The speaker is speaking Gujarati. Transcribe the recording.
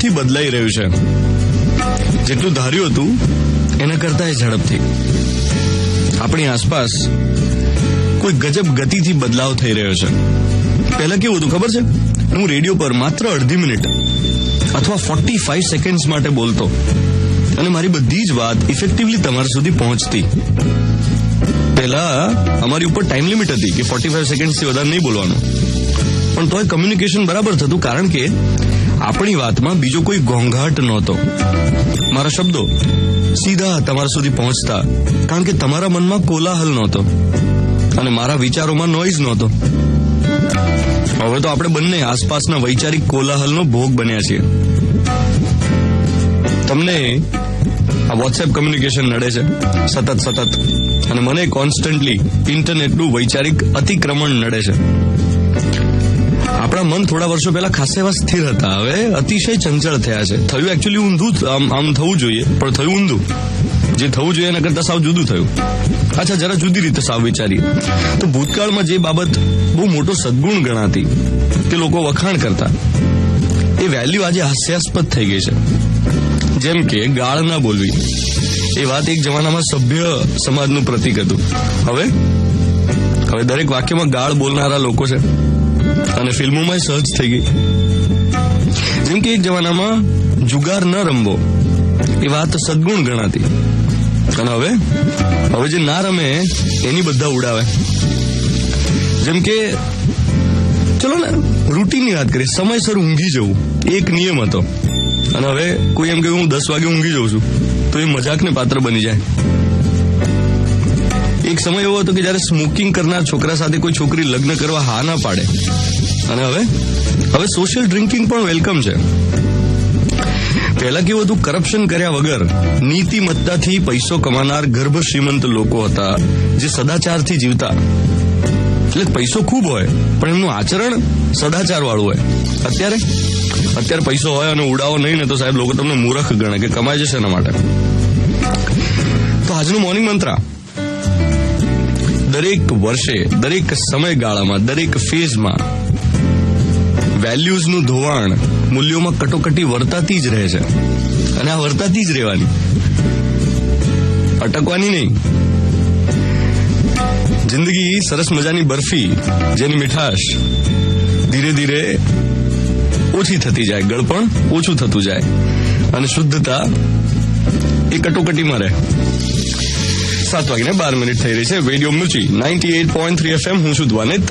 ઝડપથી બદલાઈ રહ્યું છે. જેટલું ધાર્યું હતું, એના કરતા ઝડપથી. આપણી આસપાસ કોઈ ગજબ ગતિથી બદલાવ થઈ રહ્યો છે. પહેલા કેવું હતું ખબર છે? હું રેડિયો પર માત્ર અડધી મિનિટ અથવા ફોર્ટી ફાઈવ સેકન્ડ્સ માટે બોલતો. અને મારી બધી જ વાત ઇફેક્ટિવલી તમારા સુધી પહોંચતી. પહેલા અમારી ઉપર ટાઈમ લિમિટ હતી કે ફોર્ટી ફાઈવ સેકન્ડ્સથી વધારે નહીં બોલવાનું. પણ તોય કમ્યુનિકેશન બરાબર થતું કારણ કે આપણી વાતમાં બીજો કોઈ ઘોંઘાટ નહોતો. મારા શબ્દો સીધા તમારા સુધી પહોંચતા, કારણ કે તમારા મનમાં કોલાહલ નહોતો અને મારા વિચારોમાં નોઈઝ નહોતો. હવે તો આપણે બંને આસપાસના વૈચારિક કોલાહલનો ભોગ બન્યા છીએ. તમને આ વોટ્સએપ કમ્યુનિકેશન નડે છે. સતત સતત. અને મને કોન્સ્ટન્ટલી ઇન્ટરનેટનું વૈચારિક અતિક્રમણ નડે છે. આપણા મન થોડા વર્ષો પહેલા ખાસા એવા સ્થિર હતા. હવે અતિશય ચંચળ થયા છે. થયું એકચ્યુઅલી ઊંધું આમ થવું જોઈએ, પણ થયું ઊંધું. જે થવું જોઈએ એના કરતા સાવ જુદું થયું. અચ્છા, જરા જુદી રીતે સાવ વિચારીએ. તો ભૂતકાળમાં જે બાબત બહુ મોટો સદગુણ ગણાતી તે લોકો વખાણ કરતા, એ વેલ્યુ આજે હાસ્યાસ્પદ થઈ ગઈ છે. જેમ કે ગાળ ના બોલવી. એ વાત એક જમાનામાં સભ્ય સમાજનું પ્રતીક હતું. હવે? હવે દરેક વાક્યમાં ગાળ બોલનારા લોકો છે. અને ફિલ્મોમાં સર્ચ થઈ ગઈ. જેમ કે એક જમાનામાં જુગાર ન રમવો, એ વાત સદગુણ ગણાતી. અને હવે હવે જે ના રમે, એની બધા ઉડાવે. જેમ કે, ચલો ને, રૂટીનની વાત કરીએ, સમયસર ઊંઘી જવું, એક નિયમ હતો. અને હવે કોઈ એમ કે હું દસ વાગે ઊંઘી જઉં છું, તો એ મજાકને પાત્ર બની જાય. એક સમય એવો હતો કે જયારે સ્મોકિંગ કરનાર છોકરા સાથે કોઈ છોકરી લગ્ન કરવા હા ના પાડે. અને હવે? હવે સોશિયલ ડ્રિંકિંગ પણ વેલકમ છે. પહેલા કેવું હતું કરપ્શન કર્યા વગર નીતિમત્તાથી પૈસો કમાનાર ગર્ભ શ્રીમંત લોકો હતા, જે સદાચારથી જીવતા. એટલે પૈસો ખૂબ હોય, પણ એમનું આચરણ સદાચાર વાળું હોય. અત્યારે? અત્યારે પૈસો હોય અને ઉડાવો નહીં ને તો સાહેબ લોકો તમને મૂર્ખ ગણે કે કમાઈ જશે એના માટે. તો આજનું મોર્નિંગ મંત્ર દરેક વર્ષે, દરેક સમયગાળામાં, દરેક ફેઝમાં વેલ્યુઝનું ધોવાણ મૂલ્યોમાં કટોકટી વર્તાતી જ રહે છે. અને આ વર્તાતી જ રહેવાની. અટકવાની નહીં. જિંદગી સરસ મજાની બરફી, જેની મીઠાશ ધીરે ધીરે ઓછી થતી જાય, ગળપણ ઓછું થતું જાય. અને શુદ્ધતા એ કટોકટીમાં રહે. સાત વાગીને બાર મિનિટ થઈ રહી છે. Radio Mirchi ninety eight point three FM હું છું દ્વાનિત